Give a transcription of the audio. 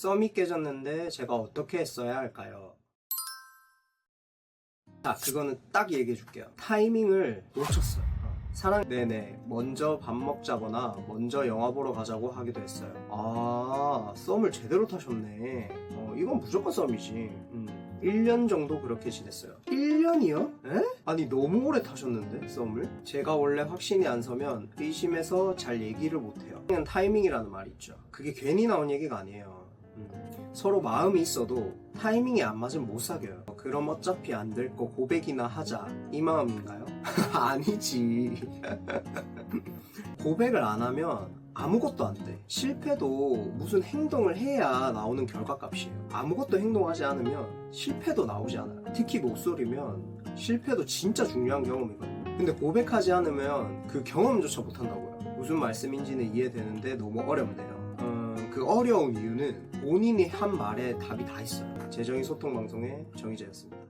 썸이 깨졌는데 제가 어떻게 했어야 할까요? 자, 그거는 딱 얘기해 줄게요. 타이밍을 놓쳤어요. 사랑 내내 먼저 밥 먹자거나 먼저 영화 보러 가자고 하기도 했어요. 아, 썸을 제대로 타셨네. 어, 이건 무조건 썸이지. 음. 1년 정도 그렇게 지냈어요. 1년이요? 에? 아니 너무 오래 타셨는데 썸을? 제가 원래 확신이 안 서면 의심해서 잘 얘기를 못해요. 그냥 타이밍이라는 말이 있죠. 그게 괜히 나온 얘기가 아니에요. 음. 서로 마음이 있어도 타이밍이 안 맞으면 못 사겨요. 그럼 어차피 안 될 거 고백이나 하자 이 마음인가요? 아니지. 고백을 안 하면 아무것도 안 돼. 실패도 무슨 행동을 해야 나오는 결과값이에요. 아무것도 행동하지 않으면 실패도 나오지 않아요. 특히 목소리면 실패도 진짜 중요한 경험이거든요. 근데 고백하지 않으면 그 경험조차 못한다고요. 무슨 말씀인지는 이해되는데 너무 어렵네요. 어려운 이유는 본인이 한 말에 답이 다 있어요. 재정의 소통 방송의 정희재였습니다.